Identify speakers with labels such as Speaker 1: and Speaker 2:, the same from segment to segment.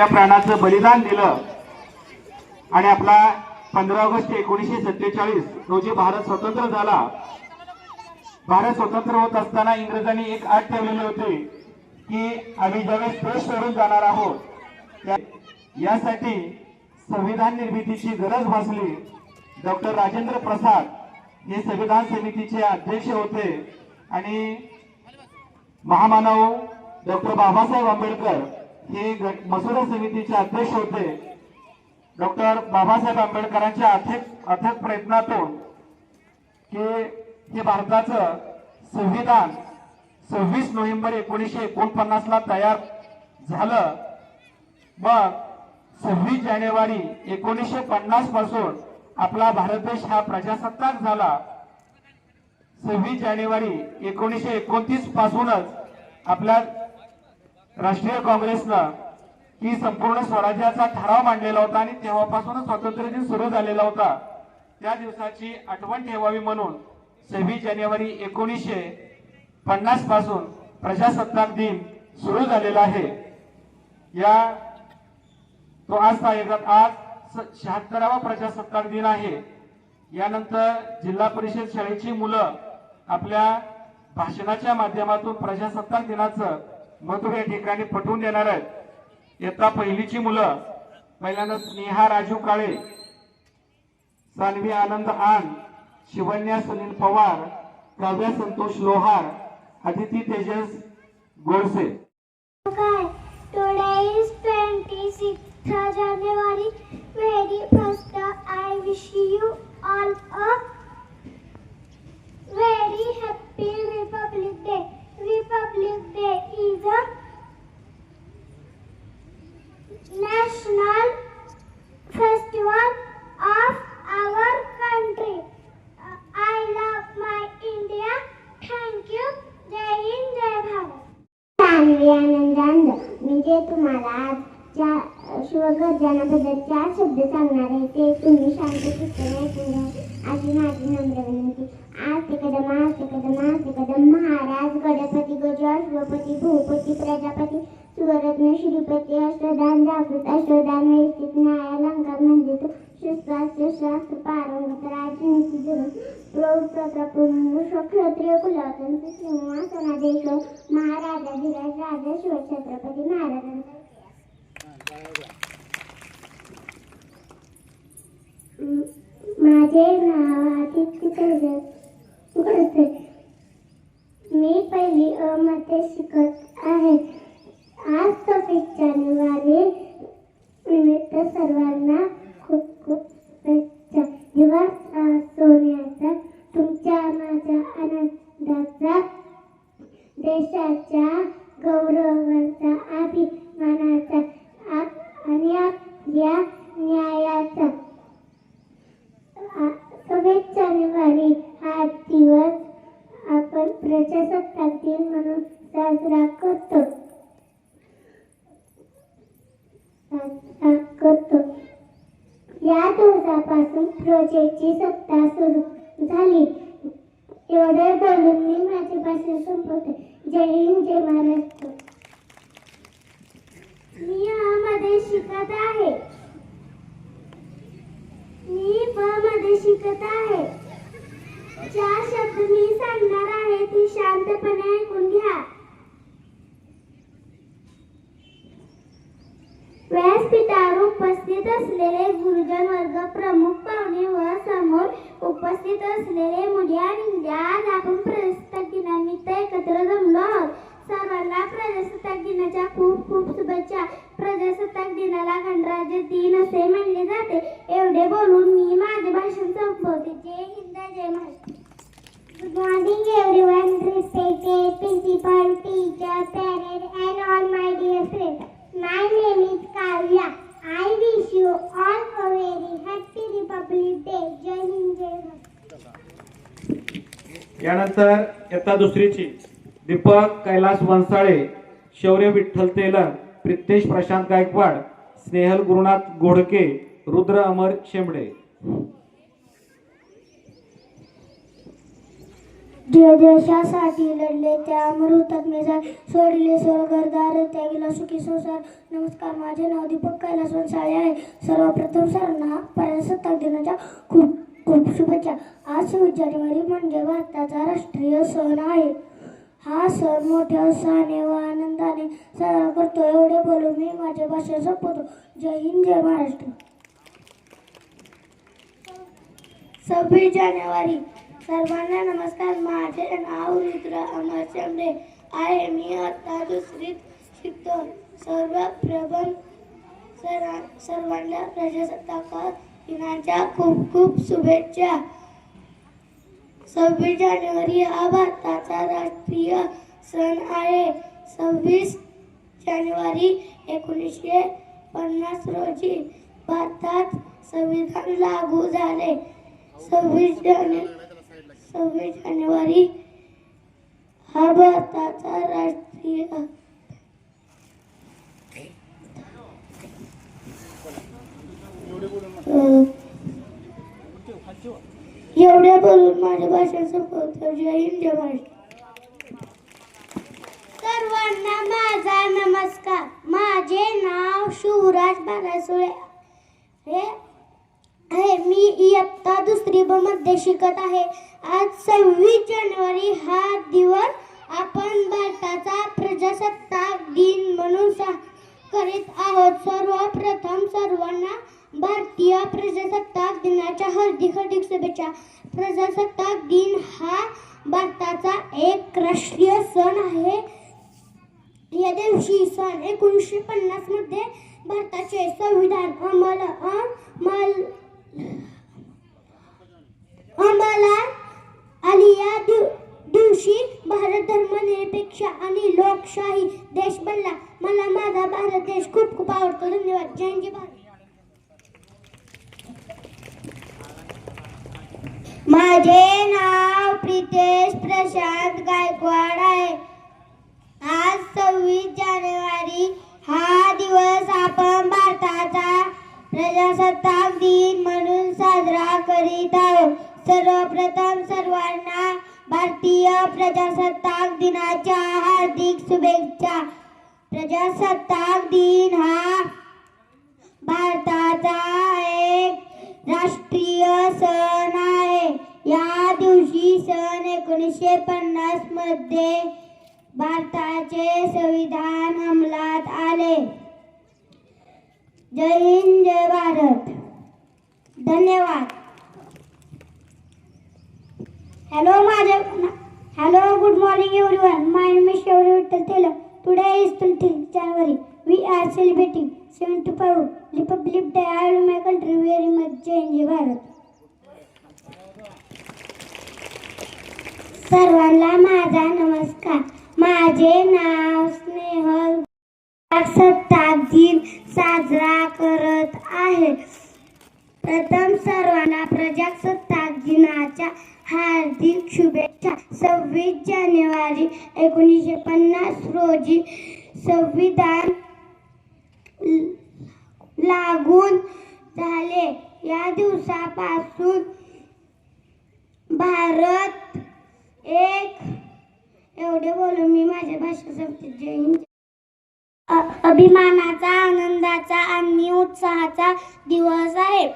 Speaker 1: आपल्या प्राणाचं बलिदान दिलं. आणि आपला पंधरा ऑगस्ट एकोणीसशे सत्तेचाळीस रोजी भारत स्वतंत्र झाला. भारत स्वतंत्र होत असताना इंग्रजांनी एक आठ ठेवलेली होती की आम्ही ज्यावेळेस देश सोडून जाणार आहोत यासाठी संविधान निर्मितीची गरज भासली. डॉक्टर राजेंद्र प्रसाद हे संविधान समितीचे अध्यक्ष होते. आणि महामानव डॉक्टर बाबासाहेब आंबेडकर हे मसुदा समितीचे अध्यक्ष होते. डॉक्टर बाबासाहेब आंबेडकरांच्या अथक अथक प्रयत्नातून की हे भारताचं संविधान सव्वीस नोव्हेंबर एकोणीसशे एकोणपन्नासला तयार झालं. मग सव्वीस जानेवारी एकोणीसशे पन्नासपासून आपला भारत देश हा प्रजासत्ताक झाला. सव्वीस जानेवारी एकोणीसशे एकोणतीस पासूनच आपल्या राष्ट्रीय काँग्रेसनं ही संपूर्ण स्वराज्याचा ठराव मांडलेला होता आणि तेव्हापासूनच स्वातंत्र्य दिन सुरू झालेला होता. त्या दिवसाची आठवण ठेवावी म्हणून सव्वीस जानेवारी एकोणीसशे पन्नासपासून प्रजासत्ताक दिन सुरू झालेला आहे. या तो आज तारखेत आज शहात्तरावा प्रजासत्ताक दिन आहे. यानंतर जिल्हा परिषद शाळेची मुलं आपल्या भाषणाच्या माध्यमातून प्रजासत्ताक दिनाचं मधुर या ठिकाणी पटवून देणार आहेत इयत्ता पहिलीची मुलं पहिल्यांदा स्नेहा राजू काळे सानवी आनंद आन शिवन्या सुनील पवार काव्या संतोष लोहार Aditi Tejas Godse
Speaker 2: Okay, today is 26th January. Very first, I wish you all a very happy Republic Day. Republic Day is a national festival of our country. I love my India. Thank you. Jai Hind, Jai Bharat. Saanvi आनंदानंद मी जे तुम्हाला आज चार शिवगर्जनाबद्दल चार शब्द सांगणार आहे ते तुम्ही शांत चित्ताने ऐकून घ्या अशी माझी नम्र विनंती आज ते कदम आज ते कदम आज ते कदम महाराज गणपती गज अश्वपती भूपती प्रजापती सुवरत्न श्रीपती अष्टदान जागृत अष्टदान व्यवस्थित न्यायालंकार म्हणजे तो शस्त्रास्त्र शास्त्र पारंगत राजनीती धरून प्रौढ प्रताप क्षत्रिय कुलावतंत्र सिंहासनाधीश महाराजा धीराज राजा शिवछत्रपती महाराजांचा माझे नाव आदित्य तेजस गोडसे मी पहिली अ मध्ये शिकत आहे. आज सव्वीस जानेवारी निमित्त सर्वांना खूप खूप शुभेच्छा. दिवस सोन्याचा तुमच्या माझ्या आनंदाचा देशाच्या गौरवाचा अभिमानाचा उपस्थित असलेले गुरुजन वर्ग प्रमुख पाहुणे व समोर उपस्थित असलेले मुली आणि मुली आज आपण प्रजासत्ताक दिनानिमित्त एकत्र जमलो आहोत. सर्वांना प्रजासत्ताक दिनाच्या खूप खूप शुभेच्छा. प्रजासत्ताक दिनाला गणराज्य दिन असे म्हणले जाते. एवढे बोलून मी माझे भाषण संपवते. जय हिंद जय Maharashtra. Good morning everyone, respected principal, teacher, parent and all my dear friends. My name is Kavya. I wish you all a very happy Republic Day. Jai Hind, Jai Bharat.
Speaker 1: यानंतर इयत्ता दुसरीची दीपक कैलास वंसाळे शौर्य विठ्ठल तेलंग प्रितेश प्रशांत गायकवाड स्नेहल गुरुनाथ घोडके रुद्र अमर शेंबडे
Speaker 3: जे देशासाठी लढले त्या अमृतात जा सोडले स्वर्गदार त्यागेला सुखी संसार नमस्कार माझे नाव दीपक कैलास साळे आहे. सर्वप्रथम सरांना प्रजासत्ताक दिनाच्या खूप खूप शुभेच्छा. आज सव्वीस जानेवारी म्हणजे भारताचा राष्ट्रीय सण आहे. हा सण मोठ्या उत्साहाने व आनंदाने साजरा करतो. एवढे बोलून मी माझ्या भाषा संपवतो. जय हिंद जय महाराष्ट्र. सव्वीस जानेवारी. सर्वांना नमस्कार. माझे नाव रुद्र अमर चंबे आहे. मी आता दुसरीत शिकतो. सर्वप्रथम सरा सर्वांना प्रजासत्ताक दिनाच्या खूप खूप शुभेच्छा. सव्वीस जानेवारी हा भारताचा राष्ट्रीय सण आहे. सव्वीस जानेवारी एकोणीसशे पन्नास रोजी भारतात संविधान लागू झाले. सव्वीस जाने सव्वीस जानेवारी हा भारताचा राष्ट्रीय एवढ्या एवढे बोलून माझ्या भाषण संपवतो जय हिंद जय महाराष्ट्र. सर्वांना माझा नमस्कार. माझे नाव शिवराज बारासुळे हे आहे मी इयत्ता दुसरी ब मध्ये शिकत आहे. आज सव्वीस जानेवारी हा दिवस आपण भारताचा प्रजासत्ताक दिन म्हणून करीत आहोत. सर्वप्रथम सर्वांना भारतीय प्रजासत्ताक दिनाच्या हार्दिक हार्दिक शुभेच्छा. प्रजासत्ताक दिन हा भारताचा एक राष्ट्रीय सण आहे. या दिवशी सन एकोणीसशे पन्नासमध्ये भारताचे संविधान अंमल अंमल अंमलात आली. या दिव- दिवशी भारत धर्मनिरपेक्ष आणि लोकशाही देश बनला. मला माझा भारत देश खूप खूप आवडतो. धन्यवाद. जय जय भारत. माझे नाव प्रितेश प्रशांत गायकवाड आहे. आज सव्वीस जानेवारी हा दिवस आपण भारताचा प्रजासत्ताक दिन म्हणून साजरा करीत आहोत. सर्वप्रथम सर्वांना भारतीय प्रजासत्ताक दिनाच्या हार्दिक शुभेच्छा. प्रजासत्ताक दिन हा भारताचा एक राष्ट्रीय सण आहे. या दिवशी सन एकोणीसशे पन्नासमध्ये भारताचे संविधान अंमलात आले. जय हिंद जय भारत. धन्यवाद. हॅलो माझे hello good morning everyone my name is Shevari Vitthal Telang today is twenty January we are celebrating seventy five Republic Day I love my country very much जय जय भारत सर्वांना माझा नमस्कार. माझे नाव स्नेहल प्रजासत्ताक दिन साजरा करत आहे. प्रथम सर्वांना प्रजासत्ताक दिनाच्या हार्दिक शुभेच्छा. सव्वीस जानेवारी एकोणीसशे पन्नास रोजी संविधान लागून झाले. या दिवसापासून भारत एक एवढे बोलून मी माझ्या भाषा संपते जय हिंद. अभिमानाचा आनंदाचा आणि उत्साहाचा दिवस आहे.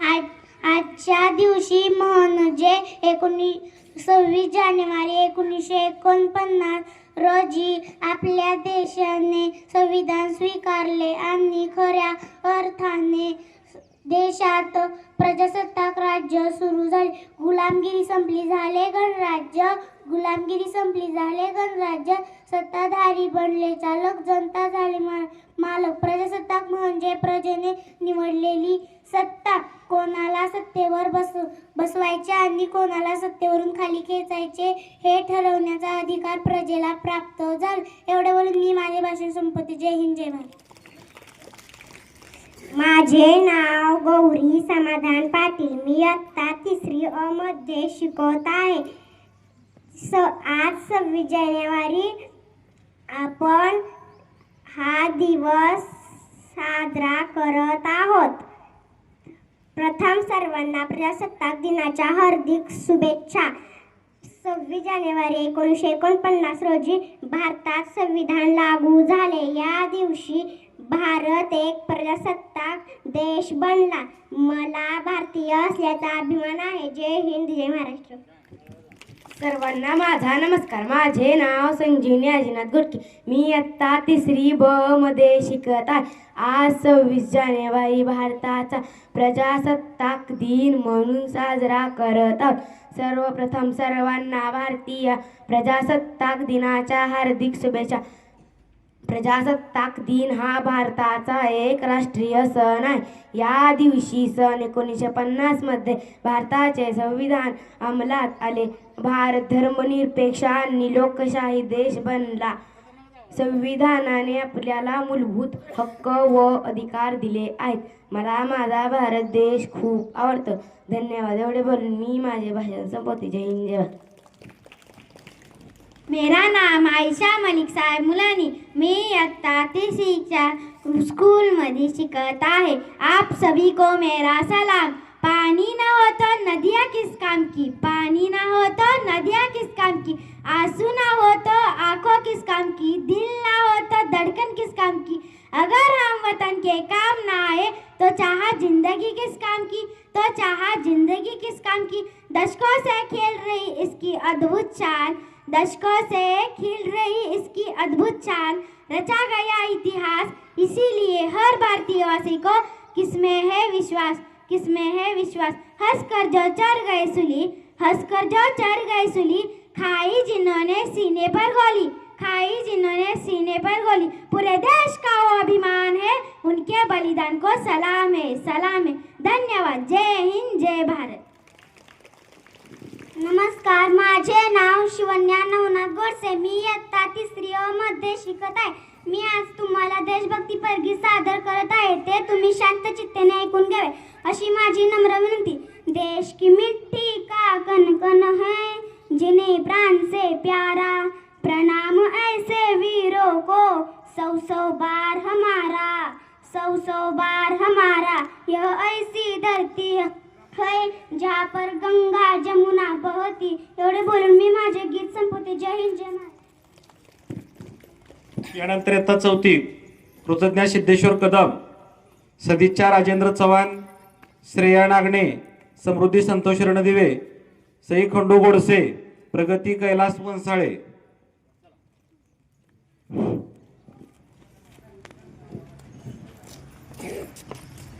Speaker 3: आज आजच्या दिवशी म्हणजे एकोणी सव्वीस जानेवारी एकोणीसशे एकोणपन्नास रोजी आपल्या देशाने संविधान स्वीकारले आणि खऱ्या अर्थाने देशात प्रजासत्ताक राज्य सुरू झाले. गुलामगिरी संपली झाले गणराज्य गुलामगिरी संपली झाले गणराज्य सत्ताधारी बनले. चालक जनता झाले मा- मालक. प्रजासत्ताक म्हणजे प्रजेने निवडलेली सत्ता. कोणाला सत्तेवर बस बसवायचे आणि कोणाला सत्तेवरून खाली खेचायचे हे ठरवण्याचा अधिकार प्रजेला प्राप्त झाला. एवढे बोलून मी माझे भाषण संपत्ती जय हिंद जय भारत. माझे नाव गौरी समाधान पाटील. मी आत्ता तिसरी अ मध्ये शिकवत आहे. स आज सव्वीस जानेवारी. आपण हा दिवस साजरा करत आहोत. प्रथम सर्वांना प्रजासत्ताक दिनाच्या हार्दिक शुभेच्छा.
Speaker 4: सव्वीस जानेवारी एकोणीसशे एकोणपन्नास रोजी भारतात संविधान लागू झाले. या दिवशी भारत एक प्रजासत्ताक देश बनला. मला भारतीय असल्याचा अभिमान आहे. जय हिंद. जय महाराष्ट्र.
Speaker 5: सर्वांना माझा नमस्कार. माझे नाव संजीवनी अजिनाथ गुटके. मी आत्ता तिसरी ब मध्ये शिकत आहे. आज सव्वीस जानेवारी भारताचा प्रजासत्ताक दिन म्हणून साजरा करत आहोत. सर्वप्रथम सर्वांना भारतीय प्रजासत्ताक दिनाच्या हार्दिक शुभेच्छा. प्रजासत्ताक दिन हा भारताचा एक राष्ट्रीय सण आहे. या दिवशी सन एकोणीसशे पन्नासमध्ये भारताचे संविधान अंमलात आले. भारत धर्मनिरपेक्ष आणि लोकशाही देश बनला. संविधानाने आपल्याला मूलभूत हक्क व अधिकार दिले आहेत. मला माझा भारत देश खूप आवडतो. धन्यवाद. एवढे बोलून मी माझे भाषण संपवते. जय हिंद जय भारत.
Speaker 4: मेरा नाम आयशा मलिक साहेब मुलानी. मी इयत्ता तिसरीच्या स्कूलमध्ये शिकत आहे. आप सभी को मेरा सलाम. पानी ना हो तो नदियाँ किस काम की? पानी ना हो तो नदियाँ किस काम की? आँसू ना हो तो आँखों किस काम की? दिल ना हो तो धड़कन किस काम की? अगर हम वतन के काम ना आए तो चाह ज़िंदगी किस काम की? तो चाह ज़िंदगी किस काम की? दशकों से खेल रही इसकी अद्भुत चाल दशकों से खिल रही इसकी अद्भुत चाल रचा गया इतिहास। इसीलिए हर भारतीयवासी को किसमें है विश्वास किसमें है विश्वास? हंस कर जो चढ़ गए सुली हंस कर जो चढ़ गए सुली, खाई जिन्होंने सीने पर गोली, खाई जिन्होंने सीने पर गोली। पूरे देश का वो अभिमान है, उनके बलिदान को सलाम है सलाम है। धन्यवाद। जय हिंद, जय भारत। नमस्कार माझे नाव शिवन्या नवनाथ गोडसे. मी इयत्ता तिसरी अ मध्ये शिकत आहे. मी आज तुम्हाला देशभक्ती परगी सादर करत आहे. ते तुम्ही शांत चित्तेने ऐकून घ्यावे अशी माझी नम्र विनंती. देश की मिट्टी का कन कन है जिन्हें प्राण से प्यारा प्रणाम ऐसे वीरों को. सौ सौ बार हमारा सौ सौ बार हमारा यह ऐसी धरती है। जहाँ पर गंगा जमुना बहती एवढे बोलून मी माझे गीत संपवते. जय हिंद जय महाराज.
Speaker 1: यानंतर येतात चौथी. कृतज्ञ सिद्धेश्वर कदम सदिच्छा राजेंद्र चव्हाण श्रेया नागणे समृद्धी संतोष रणदिवे सई खंडू गोडसे प्रगती कैलास वनसाळे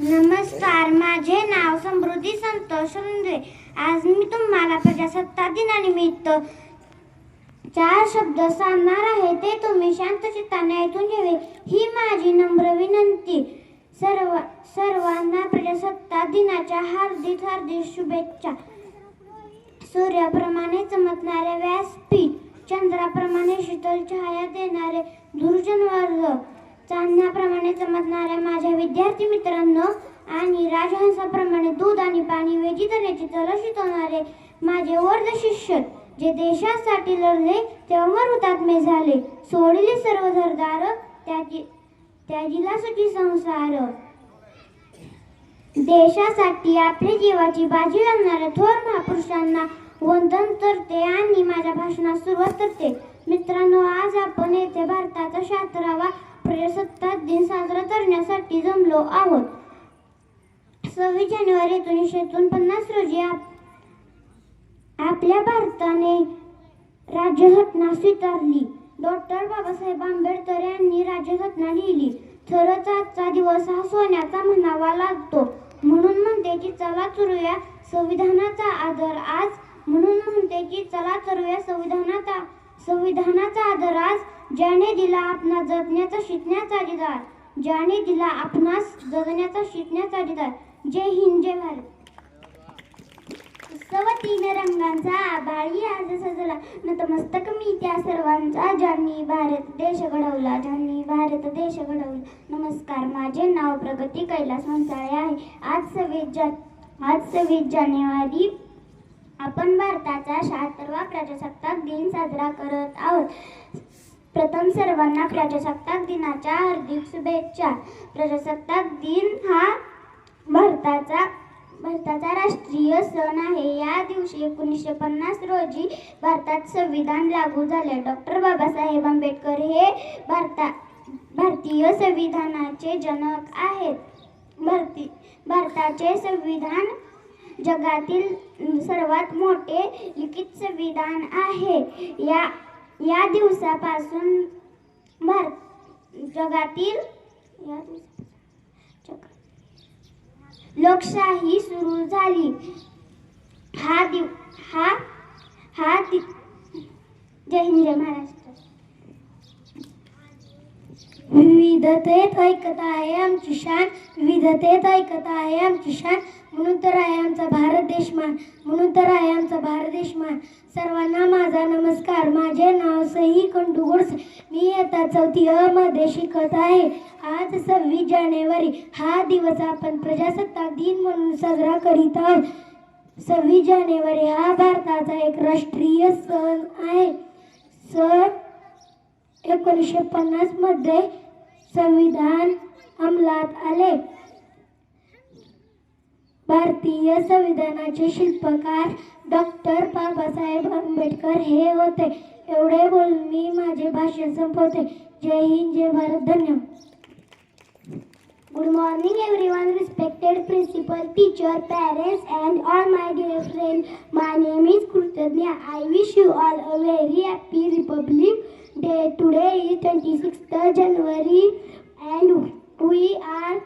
Speaker 4: नमस्कार माझे नाव समृद्धी संतोष रुंदे आज मी तुम्हाला प्रजासत्ताक दिनानिमित्त चार शब्द सांगणार आहे ते तुम्ही शांत चित्ताने ऐकून घ्यावे. ही माझी नम्र विनंती. सर्व सर्वांना प्रजासत्ताक दिनाच्या हार्दिक हार्दिक शुभेच्छा. सूर्याप्रमाणे चमकणारे व्यासपीठ चंद्राप्रमाणे शीतल छाया देणारे दुर्जन वर्ग चांदण्याप्रमाणे चमकणाऱ्या माझ्या विद्यार्थी मित्रांनो आणि राजहंसाप्रमाणे दूध आणि पाणी वेजितण्याची तळ शिकवणारे माझे वर्ध शिष्य जे देशासाठी लढले ते अमर हुतात्मे झाले. सोडले सर्व झरदार त्याची त्याजीला सुखी संसार. देशासाठी आपली जीवाची बाजी लावणाऱ्या थोर महापुरुषांना वंदन करते आणि माझ्या भाषणास सुरुवात करते. मित्रांनो आज आपण येथे भारताचा शास्त्रावा प्रजासत्ताक दिन साजरा करण्यासाठी जमलो आहोत. सव्वीस जानेवारी एकोणीसशे एकोणपन्नास रोजी आपल्या भारताने राज्यघटना स्वीकारली. डॉक्टर बाबासाहेब आंबेडकर यांनी राज्यघटना लिहिली. खरंच आजचा दिवस हा सोन्याचा म्हणावा लागतो. म्हणून म्हणते की चला चुरूया संविधानाचा आदर आज. म्हणून म्हणते की चला चुरूया संविधानाचा संविधानाचा आदर आज ज्याने दिला आपणास जगण्याचा शिकण्याचा अधिकार. ज्याने दिला आपणास जगण्याचा शिकण्याचा अधिकार. जय हिंद जय भारत. सव तीन रंगांचा आभाळी आज सजला. नतमस्तक मी त्या सर्वांचा. ज्यांनी भारत देश घडवला ज्यांनी भारत देश घडवला. नमस्कार माझे नाव प्रगती कैलास मंसाळे आहे. आज सव्वीस जा आज सव्वीस जानेवारी आपण भारताचा शहात्तरवा प्रजासत्ताक दिन साजरा करत आहोत. प्रथम सर्वांना प्रजासत्ताक दिनाच्या हार्दिक शुभेच्छा. प्रजासत्ताक दिन हा भारताचा
Speaker 3: भारताचा राष्ट्रीय सण आहे. या दिवशी एकोणीसशे पन्नास रोजी भारतात संविधान लागू झाले. डॉक्टर बाबासाहेब आंबेडकर हे भारता भारतीय संविधानाचे जनक आहेत. भारती भारताचे संविधान जगातील सर्वात मोठे लिखित संविधान आहे. या या दिवसापासून भारत जगातील या लोकशाही सुरू झाली. हा दिव हा हा दि जय हिंद जय महाराष्ट्र. विविधतेत ऐकता आहे आमची शान विविधतेत ऐकता आहे आमची शान. म्हणून तर आहे आमचा भारत देशमान म्हणून तर आहे आमचा भारत देशमान सर्वांना माझा नमस्कार. माझे नाव सई कंटू गोडसे. मी आता चौथी अ मध्ये शिकत आहे. आज सव्वीस जानेवारी. हा दिवस आपण प्रजासत्ताक दिन म्हणून साजरा करीत आहोत. सव्वीस जानेवारी हा भारताचा एक राष्ट्रीय सण आहे. सण एकोणीसशे पन्नासमध्ये संविधान अंमलात आले. भारतीय संविधानाचे शिल्पकार डॉक्टर बाबासाहेब आंबेडकर हे होते. एवढे बोल मी माझे भाषण संपवते. जय हिंद जय भारत धन्यवाद. Good morning everyone respected principal teacher parents and all my dear friend my name is Krutagya I wish you all a very happy Republic Day today is twenty six January and we are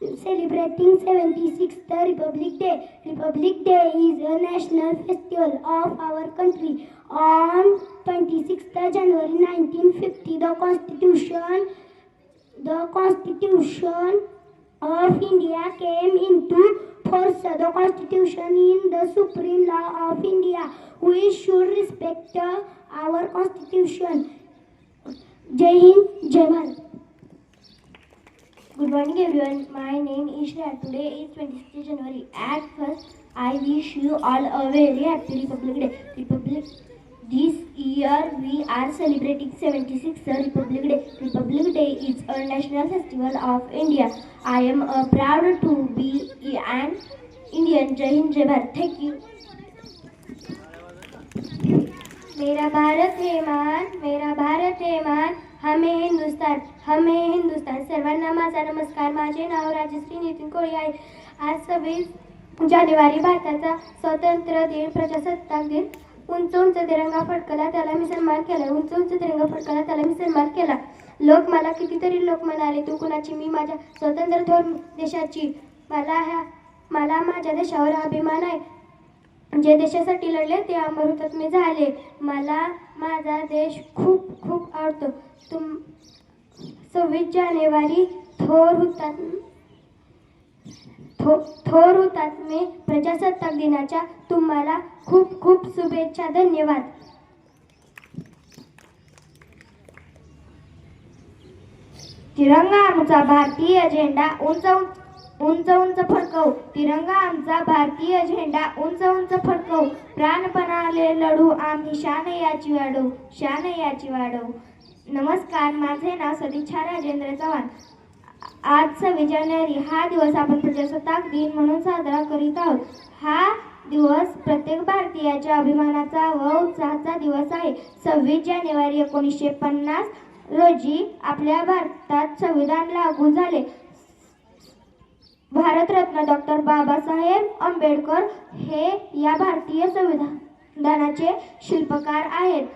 Speaker 3: celebrating 76th Republic Day. Republic Day is a national festival of our country. On 26th January 1950, the Constitution the Constitution of India came into force. The Constitution is the supreme law of India. We should respect our Constitution. Jai Hind, Jai Bharat.
Speaker 6: Good morning everyone. My name is Shreya. Today is 26th January. At first, I wish you all a very happy Republic Day. Republic this year we are celebrating 76th Republic Day. Republic Day is a national festival of India. I am uh, proud to be an Indian. Jai Hind, Jai Bharat. Thank you. मेरा भारत हे महान मेरा भारत हे महान हमे हिंदुस्तान हमे हिंदुस्तान सर्वांना माझा नमस्कार. माझे नाव राजश्री नितीन कोळी आहे. आज सव्वीस जानेवारी भारताचा स्वातंत्र्य दिन प्रजासत्ताक दिन. उंच उंच तिरंगा फडकला त्याला मी सन्मान केला. उंच उंच तिरंगा फडकला त्याला मी सन्मान केला. लोक मला कितीतरी लोक म्हणाले तू कुणाची? मी माझ्या स्वतंत्र थोर देशाची. मला ह्या मला माझ्या देशावर अभिमान आहे. जे देशासाठी लढले ते अमर हुतात्मे झाले. मला माझा देश खूप खूप आवडतो. तुम सव्वीस जानेवारी थोर हुतात थो थोर हुतात्मे प्रजासत्ताक दिनाच्या तुम्हाला खूप खूप शुभेच्छा. धन्यवाद. तिरंगा आमचा भारतीय झेंडा उंच उंच उंच उंच फडकव. तिरंगा आमचा भारतीय झेंडा. उंच उंच फडकव. प्राणपणाले लढू. आम्ही शान याची वाढवू. शान याची वाढव. नमस्कार. माझे नाव सदिच्छा राजेंद्र चव्हाण. आज सव्वीस जानेवारी हा दिवस आपण प्रजासत्ताक दिन म्हणून साजरा करीत आहोत. हा दिवस प्रत्येक भारतीयाच्या अभिमानाचा व उत्साहाचा दिवस आहे. सव्वीस जानेवारी एकोणीसशे पन्नास रोजी आपल्या भारतात संविधान लागू झाले. भारतरत्न डॉक्टर बाबासाहेब आंबेडकर हे या भारतीय संविधानाचे शिल्पकार आहेत.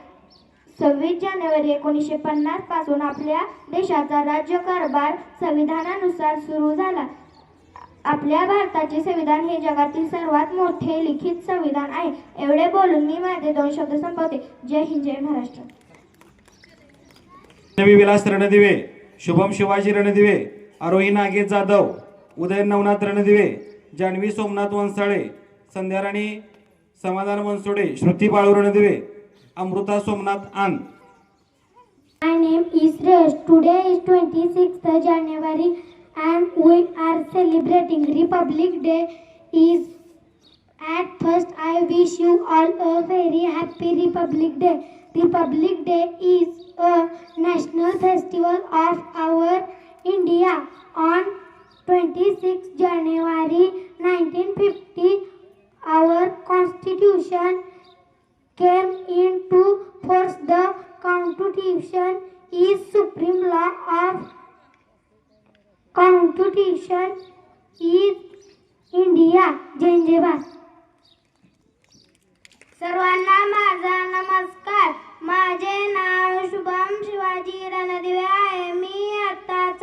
Speaker 6: सव्वीस जानेवारी एकोणीसशे पन्नासपासून आपल्या देशाचा राज्यकारभार संविधानानुसार सुरू झाला. आपल्या भारताचे संविधान हे जगातील सर्वात मोठे लिखित संविधान आहे. एवढे बोलून मी माझे दोन शब्द संपवते. जय हिंद जय महाराष्ट्र.
Speaker 1: नवी विलास रणदिवे शुभम शिवाजी रणदिवे आरोही नागेश जाधव. उदय नवनाथ रणदिवे जानवी सोमनाथ वनसाळे संध्याराणी समाधान वनसोडे श्रुती बाळू रणदिवे अमृता सोमनाथ आन.
Speaker 3: My name is Resh today is twenty sixth January and we are celebrating Republic Day is at first I wish you all a very happy Republic Day Republic Day is a national festival of our India on
Speaker 6: twenty six January nineteen fifty our constitution came into force the constitution is supreme law of constitution is India झेंजेबा सर्वांना माझा नमस्कार माझे नाव शुभम शिवाजी रणदिवे आहे मी आत्ताच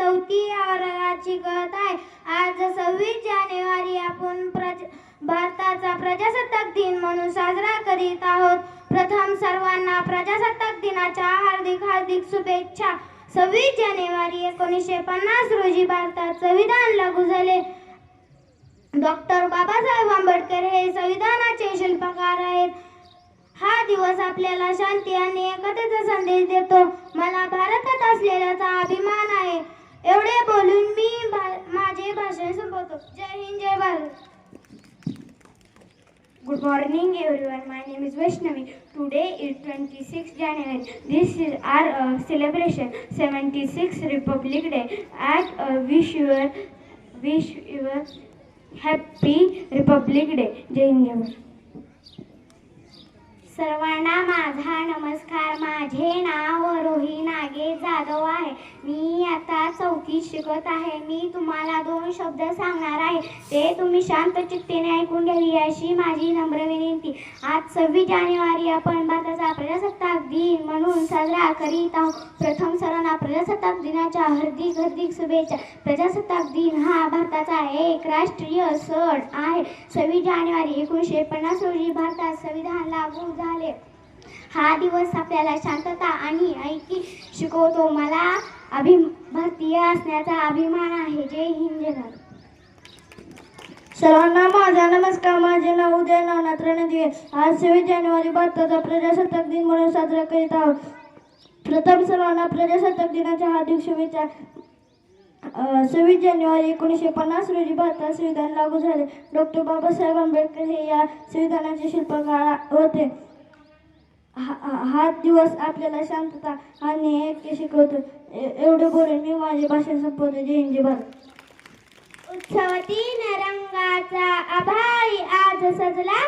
Speaker 6: महत्वाची गत आहे. आज सव्वीस जानेवारी आपण प्रज भारताचा प्रजासत्ताक दिन म्हणून साजरा करीत आहोत. प्रथम सर्वांना प्रजासत्ताक दिनाच्या हार्दिक हार्दिक शुभेच्छा. सव्वीस जानेवारी एकोणीसशे पन्नास रोजी भारतात संविधान लागू झाले. डॉक्टर बाबासाहेब आंबेडकर हे संविधानाचे शिल्पकार आहेत. हा दिवस आपल्याला शांती आणि एकतेचा संदेश देतो. मला भारतात असलेल्याचा अभिमान आहे. एवढे बोलून मी माझे भाषण संपवतो. जय हिंद जय Bharat.
Speaker 7: Good morning everyone my name is Vaishnavi today is twenty six January this is are celebration seventy six Republic Day at wish your wish your happy Republic Day जय हिंद जय भारत
Speaker 6: सर्वांना माझा नमस्कार. माझे नाव रोहिणागे जाधव आहे. मी आता चौथीत शिकत आहे. मी तुम्हाला दोन शब्द सांगणार आहे. ते तुम्ही शांत चित्तेने ऐकून घ्यावी अशी माझी नम्र विनंती. आज सव्वीस जानेवारी आपण भारताचा प्रजासत्ताक दिन म्हणून साजरा करीत आहोत. प्रथम सर्वांना प्रजासत्ताक दिनाच्या हार्दिक हार्दिक शुभेच्छा. प्रजासत्ताक दिन हा भारताचा एक राष्ट्रीय सण आहे. सव्वीस जानेवारी एकोणीसशे पन्नास रोजी भारतात संविधान लागू झाले. हा दिवस आपल्याला शांतता आणि ऐकी शिकवतो. मला अभि भारतीय असण्याचा अभिमान आहे. जय हिंद जय भारत.
Speaker 7: सर्वांना माझा नमस्कार. माझे नाव उदय नवनाथ रणदिवे. आज सव्वीस जानेवारी भारताचा प्रजासत्ताक दिन म्हणून साजरा करीत आहोत. प्रथम सर्वांना प्रजासत्ताक दिनाच्या हार्दिक शुभेच्छा. सव्वीस जानेवारी एकोणीसशे पन्नास रोजी भारतात संविधान लागू झाले. डॉक्टर बाबासाहेब आंबेडकर हे या संविधानाचे शिल्पकार होते. हा हा- दिवस आपल्याला शांतता आणि ऐक्य शिकवतो. एवढं बोलून मी माझी भाषा संपवतो जय हिंद जय भारत
Speaker 6: रंगाचा आभाळी आज सजला.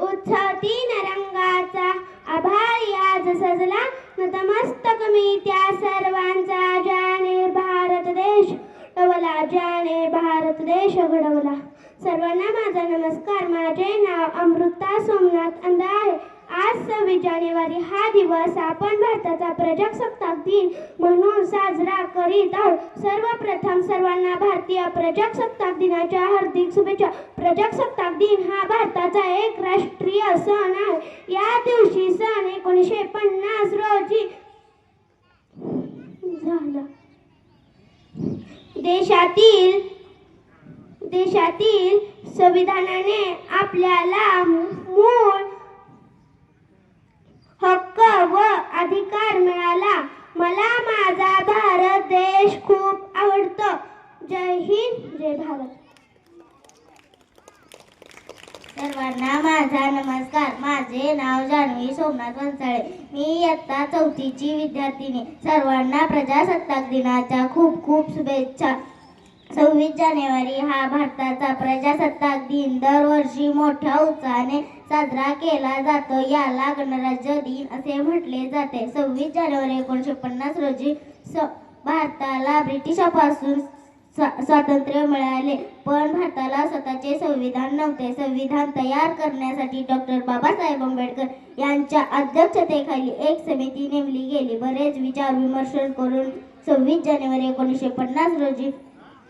Speaker 6: उत्सवतीन रंगाचा आभाळी आज सजला. नतमस्तक मी त्या सर्वांचा जाणे भारत देश घडवला जाणे भारत देश घडवला. सर्वांना माझा नमस्कार. माझे नाव अमृता सोमनाथ अंधा आहे आज सव्वीस जानेवारी हा दिवस आपण भारताचा प्रजासत्ताक दिन म्हणून साजरा करीत आहोत. सर्वप्रथम सर्वांना भारतीय प्रजासत्ताक दिनाच्या हार्दिक शुभेच्छा. प्रजासत्ताक दिन हा भारताचा एक राष्ट्रीय सण आहे. या दिवशी सन एकोणीसशे पन्नास रोजी झाला. देशातील देशातील संविधानाने आपल्याला मूळ हक्क व अधिकार मिळाला. मला माझा भारत देश खूप आवडतो. जय हिंद जय भारत. सर्वांना माझा नमस्कार. माझे नाव जान्हवी सोमनाथ वंसाळे मी इयत्ता चौथीची विद्यार्थिनी. सर्वांना प्रजासत्ताक दिनाच्या खूप खूप शुभेच्छा. सव्वीस जानेवारी हा भारताचा प्रजासत्ताक दिन. दरवर्षी मोठ्या उत्साहाने साजरा केला जातो. याला गणराज्य दिन असे म्हटले जाते. सव्वीस जानेवारी एकोणीसशे पन्नास रोजी स भारताला ब्रिटिशापासून स्वातंत्र्य मिळाले. पण भारताला स्वतःचे संविधान नव्हते. संविधान तयार करण्यासाठी डॉक्टर बाबासाहेब आंबेडकर यांच्या अध्यक्षतेखाली एक समिती नेमली गेली. बरेच विचार विमर्श करून सव्वीस जानेवारी एकोणीसशे पन्नास रोजी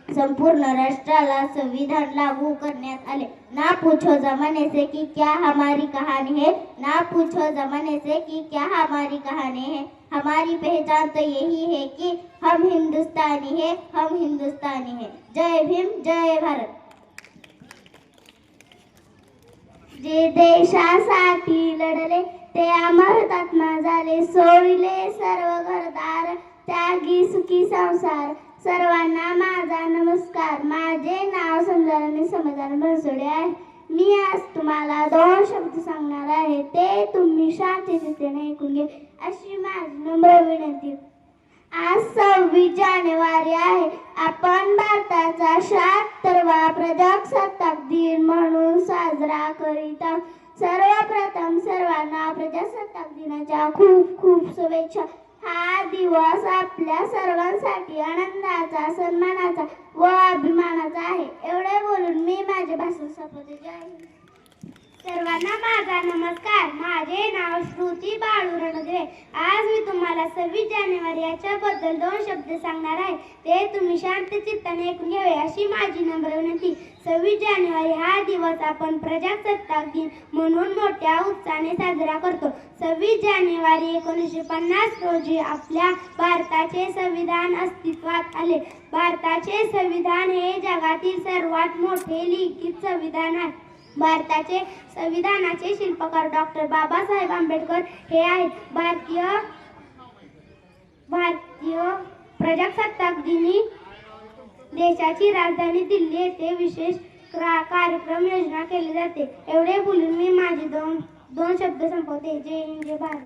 Speaker 6: संपूर्ण राष्ट्राला संविधान लागू करण्यात आले. ना पूछो जमाने से कि क्या हमारी कहानी है? ना पूछो जमाने से कि क्या हमारी कहानी है? हमारी पहचान तो यही है कि हम हिंदुस्तानी है हम हिंदुस्तानी है। जय भीम जय भारत। जे देशासाठी लढले ते अमर हुतात्मा झाले सोडले सर्व घरदार त्यागी सुखी संसार सर्वांना माझा नमस्कार. माझे नाव समजाराने समाधान बनसोडे आहे. मी आज तुम्हाला दोन शब्द सांगणार आहे. ते तुम्ही शांततेने ऐकून घे अशी माझी नम्र विनंती. आज सव्वीस जानेवारी आहे. आपण
Speaker 4: भारताचा शहात्तरवा प्रजासत्ताक दिन म्हणून साजरा करीत आहोत. सर्वप्रथम सर्वांना प्रजासत्ताक दिनाच्या खूप खूप शुभेच्छा. हा दिवस आपल्या सर्वांसाठी आनंदाचा सन्मानाचा व अभिमानाचा आहे एवढे बोलून मी माझे भाषण संपवते जय हिंद. सर्वांना माझा नमस्कार. माझे नाव श्रुती बाळू रणगरे आज मी तुम्हाला सव्वीस जानेवारी याच्याबद्दल दोन शब्द सांगणार आहे. ते तुम्ही शांत चित्ताने ऐकून घ्यावे अशी माझी नम्र विनंती. सव्वीस जानेवारी हा दिवस आपण प्रजासत्ताक दिन म्हणून मोठ्या उत्साहाने साजरा करतो. सव्वीस जानेवारी एकोणीसशे पन्नास रोजी आपल्या भारताचे संविधान अस्तित्वात आले. भारताचे संविधान हे जगातील सर्वात मोठे लिखित संविधान आहे. भारताचे संविधानाचे शिल्पकार डॉक्टर बाबासाहेब आंबेडकर हे आहेत. भारतीय भारतीय प्रजासत्ताक दिनी देशाची राजधानी दिल्ली येथे विशेष कार्यक्रम योजना केली जाते. एवढे बोलून मी माझे दोन दोन शब्द संपवते. जय हिंद जय भारत.